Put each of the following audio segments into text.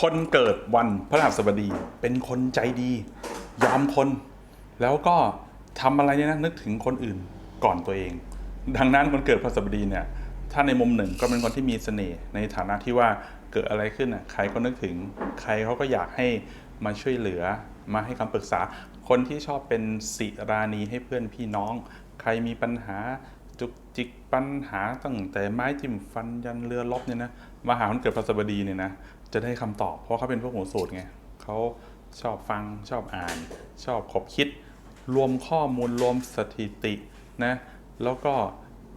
คนเกิดวันพฤหัสบดี เป็นคนใจดี ยอมคน แล้วก็ทำอะไรเนี่ยนะนึกถึงคนอื่นก่อนตัวเอง ดังนั้นคนเกิดพฤหัสบดีเนี่ยถ้าในมุมหนึ่งก็เป็นคนที่มีเสน่ห์ในฐานะที่ว่าเกิดอะไรขึ้นอะใครก็นึกถึง ใครเขาก็อยากให้มาช่วยเหลือมาให้คำปรึกษา คนที่ชอบเป็นศิรานีให้เพื่อนพี่น้อง ใครมีปัญหา จุกจิกปัญหาตั้งแต่ไม้จิ้มฟันยันเรือลบเนี่ยนะมาหาคนเกิดพฤหัสบดีเนี่ยนะจะได้คำตอบ เพราะเขาเป็นพวกหัวสูตรไงเขาชอบฟังชอบอ่าน ชอบขบคิด รวมข้อมูลรวมสถิตินะแล้วก็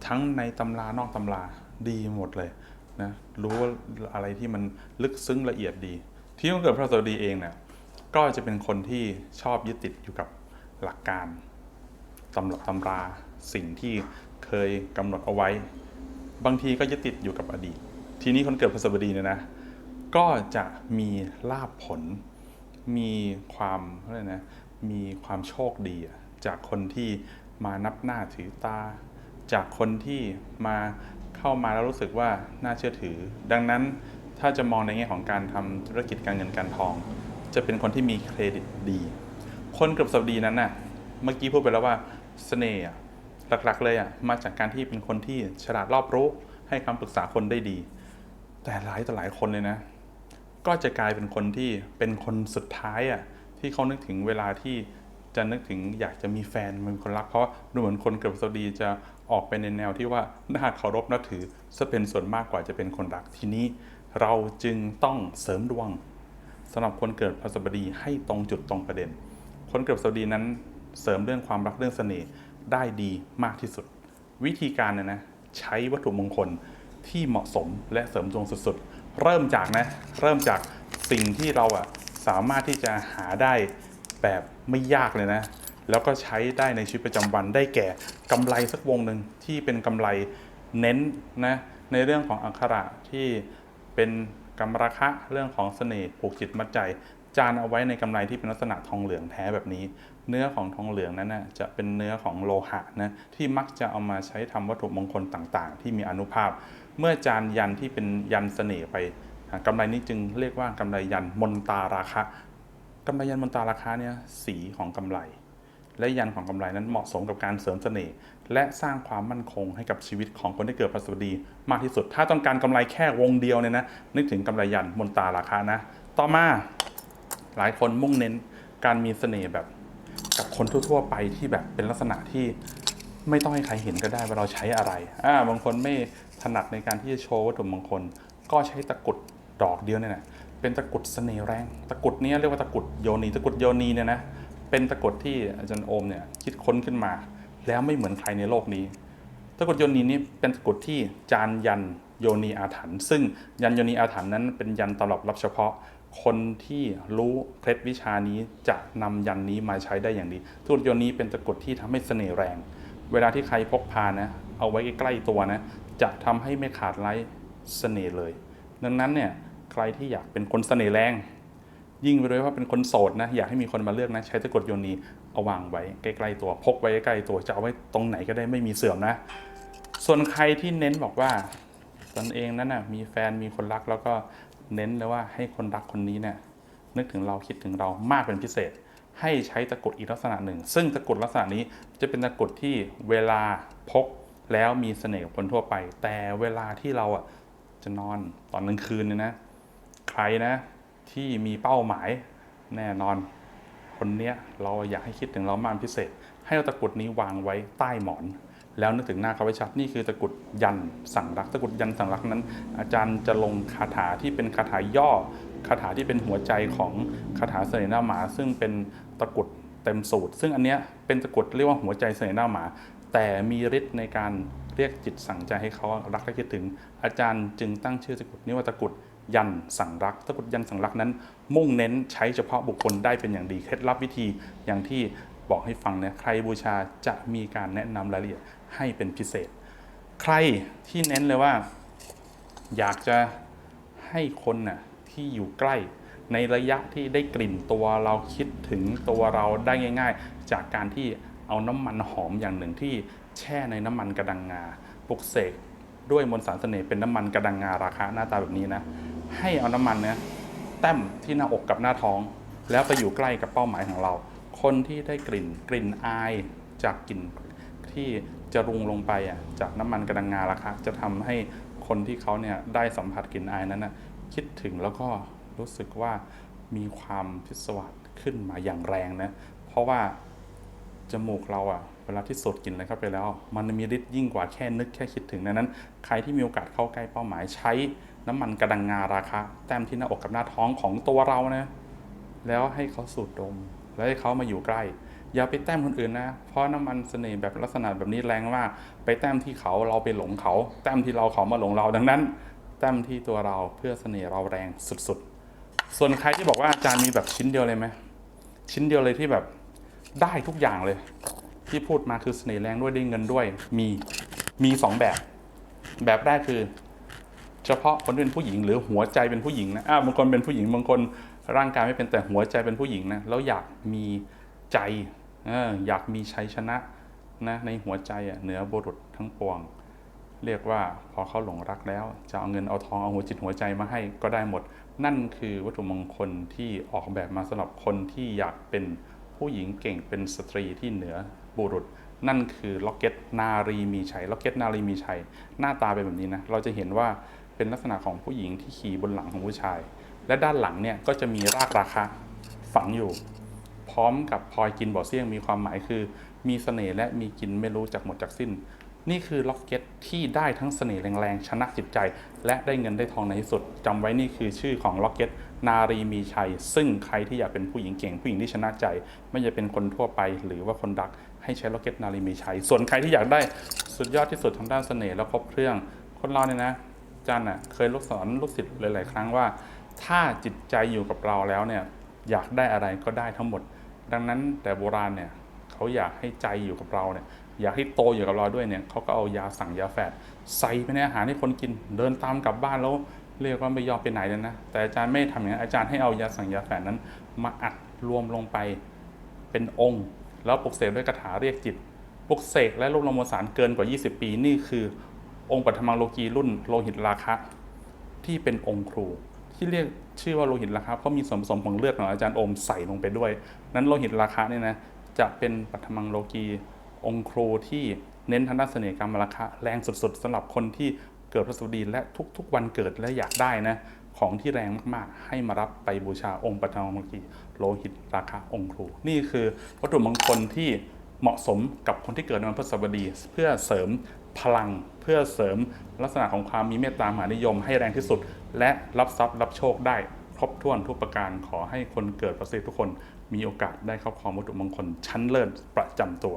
ทั้งในตำรานอกตำราดีหมดเลยนะรู้ว่าอะไรที่มันลึกซึ้งละเอียดดี ที่คนเกิดพฤหัสบดีเองเนี่ยก็จะเป็นคนที่ชอบยึดติดอยู่กับหลักการตำรับตำราสิ่งที่ เคยกำหนดเอาไว้ บางทีก็ยึดติดอยู่กับอดีต ทีนี้คนเกิดพฤหัสบดีเนี่ยนะ ก็จะมีลาภผล มีความอะไรนะ มีความโชคดี จากคนที่มานับหน้าถือตา จากคนที่มาเข้ามาแล้วรู้สึกว่าน่าเชื่อถือ ดังนั้นถ้าจะมองในแง่ของการทำธุรกิจการเงินการทอง จะเป็นคนที่มีเครดิตดี คนเกือบสับดีนั้นน่ะเมื่อกี้พูดไปแล้วว่าเสน่ห์ หลักๆ เลยอะมาจากการที่เป็นคนที่ฉลาดรอบรู้ให้คำปรึกษาคนได้ดี แต่หลายต่อหลายคนเลยนะ ก็จะกลายเป็นคนที่เป็นคนสุดท้ายอะที่เขานึกถึงเวลาที่จะนึกถึงอยากจะมีแฟนมีคนรักเพราะดูเหมือนคนเกิดสดีจะออกไปในแนวที่ว่าน่าเคารพนับถือซะเป็นส่วนมากกว่าจะเป็นคนรักทีนี้ เราจึงต้องเสริมดวงสำหรับคนเกิดพฤหัสบดีให้ตรงจุดตรงประเด็น คนเกิดพฤหัสบดีนั้นเสริมเรื่องความรักเรื่องเสน่ห์ ได้ดีมากที่สุด วิธีการเนี่ยนะใช้วัตถุมงคลที่เหมาะสมและเสริมดวงสุดๆ เริ่มจากนะเริ่มจากสิ่งที่เราอะสามารถที่จะหาได้แบบไม่ยากเลยนะ แล้วก็ใช้ได้ในชีวิตประจำวันได้แก่กำไรสักวงหนึ่งที่เป็นกำไรเน้นนะในเรื่องของอักขระที่เป็นกำราคะเรื่องของเสน่ห์ผูกจิตมัดใจ จานเอาไว้ในกำไรที่เป็นลักษณะทองเหลืองแท้แบบนี้ เนื้อของทองเหลืองนั้นนะจะเป็นเนื้อของโลหะนะที่มักจะเอามาใช้ทำวัตถุมงคลต่างๆ ที่มีอนุภาพ เมื่อจานยันที่เป็นยันเสน่ห์ไปอ่ากำไรนี้จึงเรียกว่ากำไรยันมนตาราคะกำไรยันมนตาราคะเนี่ยสีของกำไร และยันของกำไรนั้นเหมาะสมกับการเสริมเสน่ห์และสร้างความมั่นคงให้กับชีวิตของคนที่เกิดพฤหัสบดีมากที่สุด ถ้าต้องการกำไรแค่วงเดียวเนี่ยนะนึกถึงกำไรยันมนตาราคานะ ต่อมา หลายคนมุ่งเน้นการมีเสน่ห์แบบกับคนทั่ว ๆ ไปที่แบบเป็นลักษณะที่ไม่ต้องให้ใครเห็นก็ได้ว่าเราใช้อะไรอ่าบางคนไม่ถนัดในการที่จะโชว์วัตถุมงคล ก็ใช้ตะกุดดอกเดียวเนี่ยนะเป็นตะกุดเสน่ห์แรง ตะกุดนี้เรียกว่าตะกุดโยนี ตะกุดโยนีเนี่ยนะ เป็นตะกุดที่อาจารย์โอมเนี่ยคิดค้นขึ้นมา แล้วไม่เหมือนใครในโลกนี้ ตะกุดโยนีนี้เป็นตะกุดที่จานยันโยนีอาถรรพ์ ซึ่งยันโยนีอาถรรพ์นั้นเป็นยันตลับรับเฉพาะ คนที่รู้เคล็ดวิชานี้จะนำยันนี้มาใช้ได้อย่างดีตะกรุดโยนี้เป็นตะกรุดที่ทำให้เสน่ห์แรง เวลาที่ใครพกพานะ เอาไว้ใกล้ๆตัวนะ จะทำให้ไม่ขาดไร้เสน่ห์เลย ดังนั้นเนี่ยใครที่อยากเป็นคนเสน่ห์แรง ยิ่งไปด้วยว่าเป็นคนโสดนะ อยากให้มีคนมาเลือกนะ ใช้ตะกรุดโยนีเอาวางไว้ใกล้ๆตัว พกไว้ใกล้ๆตัว จะเอาไว้ตรงไหนก็ได้ไม่มีเสื่อมนะ ส่วนใครที่เน้นบอกว่าตนเองนั้นนะมีแฟนมีคนรักแล้วก็ เน้นเลยว่าให้คนรักคนนี้เนี่ยนึกถึงเราคิดถึงเรามากเป็นพิเศษ ให้ใช้ตะกรุดอีกลักษณะหนึ่ง ซึ่งตะกรุดลักษณะนี้จะเป็นตะกรุดที่เวลาพกแล้วมีเสน่ห์กับคนทั่วไป แต่เวลาที่เราอะจะนอนตอนกลางคืนเนี่ยนะ ใครนะที่มีเป้าหมายแน่นอน คนเนี้ยเราอยากให้คิดถึงเรามากพิเศษ ให้เอาตะกรุดนี้วางไว้ใต้หมอน แล้วนึกถึงหน้าเขาไว้ชัดนี่คือตะกุดยันสั่งรักตะกุดยันสั่งรักนั้น อาจารย์จะลงคาถาที่เป็นคาถาย่อคาถาที่เป็นหัวใจของคาถาเสน่ห์หน้าหมา ซึ่งเป็นตะกุดเต็มสูตร ซึ่งอันเนี้ยเป็นตะกุดเรียกว่าหัวใจเสน่ห์หน้าหมา แต่มีฤทธิ์ในการเรียกจิตสั่งใจให้เขารักและคิดถึง อาจารย์จึงตั้งชื่อตะกุดนี้ว่าตะกุดยันสั่งรักตะกุดยันสั่งรักนั้น มุ่งเน้นใช้เฉพาะบุคคลได้เป็นอย่างดีเคล็ดลับวิธีอย่างที่ บอกให้ฟังเนี่ยใครบูชาจะมีการแนะนำรายละเอียดให้เป็นพิเศษ ใครที่เน้นเลยว่า อยากจะให้คนน่ะที่อยู่ใกล้ในระยะที่ได้กลิ่นตัวเราคิดถึงตัวเราได้ง่าย ๆ จากการที่เอาน้ำมันหอมอย่างหนึ่งที่แช่ในน้ำมันกระดังงาปลุกเสกด้วยมนต์สารเสน่ห์เป็นน้ำมันกระดังงาราคาหน้าตาแบบนี้นะ ให้เอาน้ำมันเนี่ยแต้มที่หน้าอกกับหน้าท้อง แล้วไปอยู่ใกล้กับเป้าหมายของเรา คนที่ได้กลิ่นกลิ่นอายจากกลิ่นที่จะรุงลงไปอะจากน้ำมันกระดังงาละคะจะทำให้คนที่เขาเนี่ยได้สัมผัสกลิ่นอายนั้นนะคิดถึงแล้วก็รู้สึกว่ามีความพิศวาสขึ้นมาอย่างแรงนะเพราะว่าจมูกเราอะเวลาที่สูดกลิ่นอะไรเข้าไปแล้ว มันมีฤทธิ์ยิ่งกว่าแค่นึกแค่คิดถึงดังนั้น ใครที่มีโอกาสเข้าใกล้เป้าหมายใช้น้ำมันกระดังงาราคาแต้มที่หน้าอกกับหน้าท้องของตัวเรานะแล้วให้เขาสูดดม แล้วให้เขามาอยู่ใกล้ อย่าไปแต้มคนอื่นนะ เพราะน้ำมันเสน่ห์แบบลักษณะแบบนี้แรงมาก ไปแต้มที่เขาเราไปหลงเขา แต้มที่เราเขามาหลงเราดังนั้น แต้มที่ตัวเราเพื่อเสน่ห์เราแรงสุดๆ ส่วนใครที่บอกว่าอาจารย์มีแบบชิ้นเดียวเลยไหมชิ้นเดียวเลยที่แบบได้ทุกอย่างเลย ที่พูดมาคือเสน่ห์แรงด้วยได้เงินด้วยมีมีสองแบบ แบบแรกคือ เฉพาะคนเป็นผู้หญิงหรือหัวใจเป็นผู้หญิงนะอ่าบางคนเป็นผู้หญิงบางคน ร่างกายไม่เป็นแต่หัวใจเป็นผู้หญิงนะแล้วอยากมีใจอออยากมีชัยชนะนะในหัวใจเหนือบุรุษทั้งปวง เรียกว่าพอเขาหลงรักแล้ว จะเอาเงินเอาทองเอาหัวจิตหัวใจมาให้ก็ได้หมด นั่นคือวัตถุมงคลที่ออกแบบมาสำหรับคนที่อยากเป็นผู้หญิงเก่งเป็นสตรีที่เหนือบุรุษ นั่นคือล็อกเก็ตนารีมีชัยล็อกเก็ตนารีมีชัย หน้าตาเป็นแบบนี้นะเราจะเห็นว่าเป็นลักษณะของผู้หญิงที่ขี่บนหลังของผู้ชาย และด้านหลังเนี่ยก็จะมีรากราคาฝังอยู่ พร้อมกับพลอยกินบ่อเสี่ยงมีความหมายคือ มีเสน่ห์และมีกินไม่รู้จักหมดจากสิ้น นี่คือล็อกเก็ตที่ได้ทั้งเสน่ห์แรงๆชนะจิตใจ และได้เงินได้ทองในที่สุดจำไว้นี่คือชื่อของล็อกเก็ตนารีมีชัย ซึ่งใครที่อยากเป็นผู้หญิงเก่งผู้หญิงที่ชนะใจ ไม่จะเป็นคนทั่วไป หรือว่าคนดักให้ใช้ล็อกเก็ตนารีมีชัย ส่วนใครที่อยากได้สุดยอดที่สุดทางด้านเสน่ห์และครบเครื่อง คนเราเนี่ยนะจารย์น่ะเคยลูกสอนลูกศิษย์หลาย ๆ ครั้งว่า ถ้าจิตใจอยู่กับเราแล้วเนี่ยอยากได้อะไรก็ได้ทั้งหมด ดังนั้นแต่โบราณเนี่ยเขาอยากให้ใจอยู่กับเราเนี่ยอยากให้โตอยู่กับเราด้วยเนี่ยเขาก็เอายาสั่งยาแฝดใส่ไปในอาหารให้คนกิน เดินตามกลับบ้านแล้วเรียกว่าไม่ยอมไปไหนเลยนะแต่อาจารย์ไม่ทำอย่างนั้นอาจารย์ให้เอายาสั่งยาแฝดนั้น มาอัดรวมลงไปเป็นองค์ แล้วปลุกเสกด้วยคาถาเรียกจิตปลุกเสกและรวบรวมมวลสารเกินกว่า 20 ปีนี่คือ องค์ปัทมังโลกีรุ่นโลหิตราคะที่เป็นองค์ครู ที่เรียกชื่อว่าโลหิตราคะเพราะมีส่วนผสมของเลือดของอาจารย์โอมใส่ลงไปด้วย นั้นโลหิตราคะเนี่ยนะจะเป็นปัทมังโลกีองค์ครูที่เน้นทางด้านเสน่ห์กรรมราคะแรงสุดๆสำหรับคนที่เกิดพระสุดีและทุกๆ วันเกิดและอยากได้นะของที่แรงมากๆ ให้มารับไปบูชาองค์ปัทมังโลกีโลหิตราคะองค์ครู นี่คือวัตถุมงคลที่เหมาะสมกับคนที่เกิดในวันพฤหัสบดี เพื่อเสริมพลัง เพื่อเสริมลักษณะของความมีเมตตามหานิยมให้แรงที่สุด และรับทรัพย์รับโชคได้ครบถ้วนทุกประการขอให้คนเกิดประสิทธิทุกคนมีโอกาสได้ครอบครองวัตถุมงคลชั้นเลิศประจำตัว